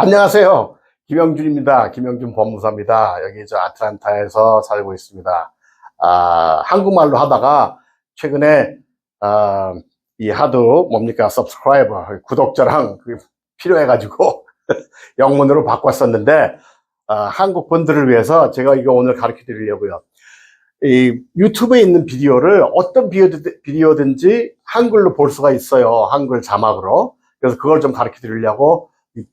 안녕하세요. 김영준입니다. 김영준 법무사입니다. 여기 저 아틀란타에서 살고 있습니다. 아, 한국말로 하다가 최근에 아, 이 하도 뭡니까 subscriber 구독자랑 필요해가지고 영문으로 바꿨었는데 아, 한국 분들을 위해서 제가 이거 오늘 가르쳐 드리려고요. 이 유튜브에 있는 비디오를 어떤 비디오- 비디오든지 한글로 볼 수가 있어요. 한글 자막으로. 그래서 그걸 좀 가르쳐 드리려고 이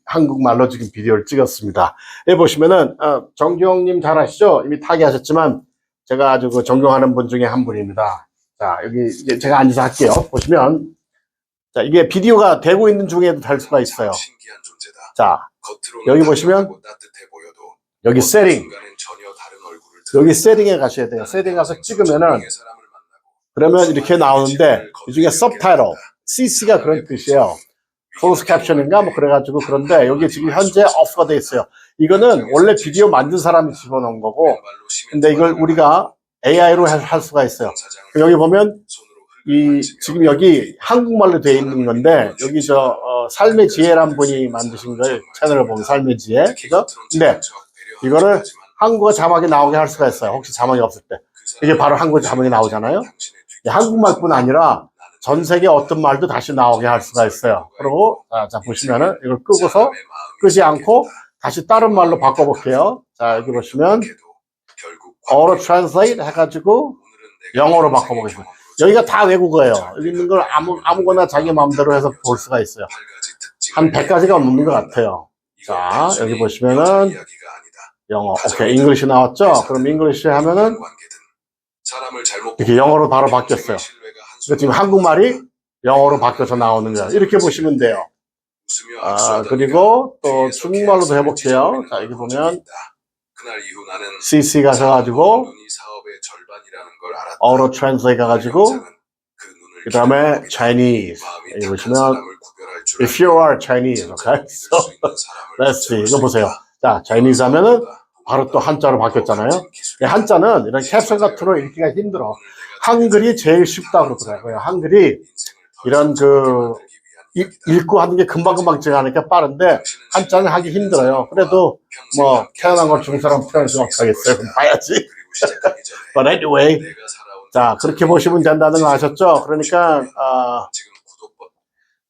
한국말로 지금 비디오를 찍었습니다. 여기 보시면은 어, 정경님 잘 아시죠? 이미 타기하셨지만 제가 아주 그 존경하는 분 중에 한 분입니다. 자 여기 이제 제가 앉아서 할게요. 보시면 자 이게 비디오가 되고 있는 중에도 될 수가 있어요. 신기한 존재다. 자 여기 보시면 보여도 여기 세팅 여기 세팅에 가셔야 돼요. 세팅 가서 찍으면은 그러면 이렇게 나오는데 이 중에 subtitle CC가 그런 뜻이에요. Closed caption인가 뭐 그래가지고 그런데 여기 지금 현재 off가 돼 있어요. 이거는 원래 비디오 만든 사람이 집어넣은 거고 근데 이걸 우리가 AI로 할 수가 있어요. 여기 보면 이 지금 여기 한국말로 되어 있는 건데 여기 저 어, 삶의 지혜란 분이 만드신 거예요. 채널을 보면 삶의 지혜. 그죠? 근데 이거를 한국어 자막이 나오게 할 수가 있어요. 혹시 자막이 없을 때. 이게 바로 한국어 자막이 나오잖아요. 이 한국말뿐 아니라 전 세계 어떤 말도 다시 나오게 할 수가 있어요. 그리고 자, 자, 보시면은 이걸 끄고서 끄지 않고 다시 다른 말로 바꿔볼게요. 자 여기 보시면 auto translate 해가지고 영어로 바꿔보겠습니다. 여기가 다 외국어예요. 여기 있는 걸 아무, 아무거나 자기 마음대로 해서 볼 수가 있어요. 한 100가지가 넘는 것 같아요. 자, 여기 보시면은 영어. 오케이. 잉글리시 나왔죠? 그럼 잉글리시 하면은 이렇게 영어로 바로 바뀌었어요. 그러니까 지금 한국말이 영어로 바뀌어서 나오는 거야. 이렇게 보시면 돼요. 아, 그리고 또 중국말로도 해볼게요. 자, 여기 보면 CC 걸 알았다. auto translate 가가지고 그그 다음에 Chinese. 여기 보시면 if you are Chinese, okay? So let's see. 이거 수 보세요. 자, Chinese 하면은 바로 또 한자로 바뀌었잖아요. 이 한자는 이런 캡슐 같으로 읽기가 힘들어. 한글이 제일 쉽다 그러더라고요. 한글이 이런 그 이- 읽고 하는 게 금방금방 지나가니까 빠른데 한자는 하기 힘들어요. 그래도 뭐 태어난 걸 죽은 사람 태어나지 못하겠어요. 그럼 봐야지. But anyway, 자 그렇게 보시면 된다는 거 아셨죠? 그러니까 구독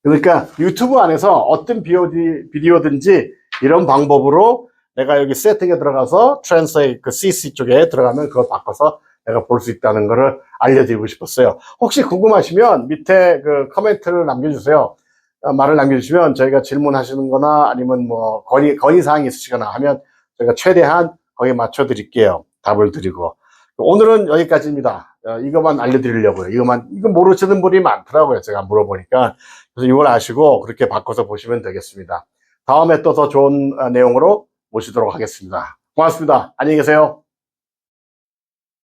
그러니까 유튜브 안에서 어떤 비디오, 비디오든지 이런 방법으로 내가 여기 세팅에 들어가서 트랜스레이트 그 CC 쪽에 들어가면 그걸 바꿔서 내가 볼 수 있다는 거를 알려드리고 싶었어요. 혹시 궁금하시면 밑에 그 코멘트를 남겨주세요. 어, 말을 남겨주시면 저희가 질문하시는 거나 아니면 뭐 건의, 건의사항이 있으시거나 하면 저희가 최대한 거기에 맞춰드릴게요. 답을 드리고. 오늘은 여기까지입니다. 어, 이것만 알려드리려고요. 이것만, 이거 모르시는 분이 많더라고요. 제가 물어보니까. 그래서 이걸 아시고 그렇게 바꿔서 보시면 되겠습니다. 다음에 또 더 좋은 어, 내용으로 모시도록 하겠습니다. 고맙습니다. 안녕히 계세요.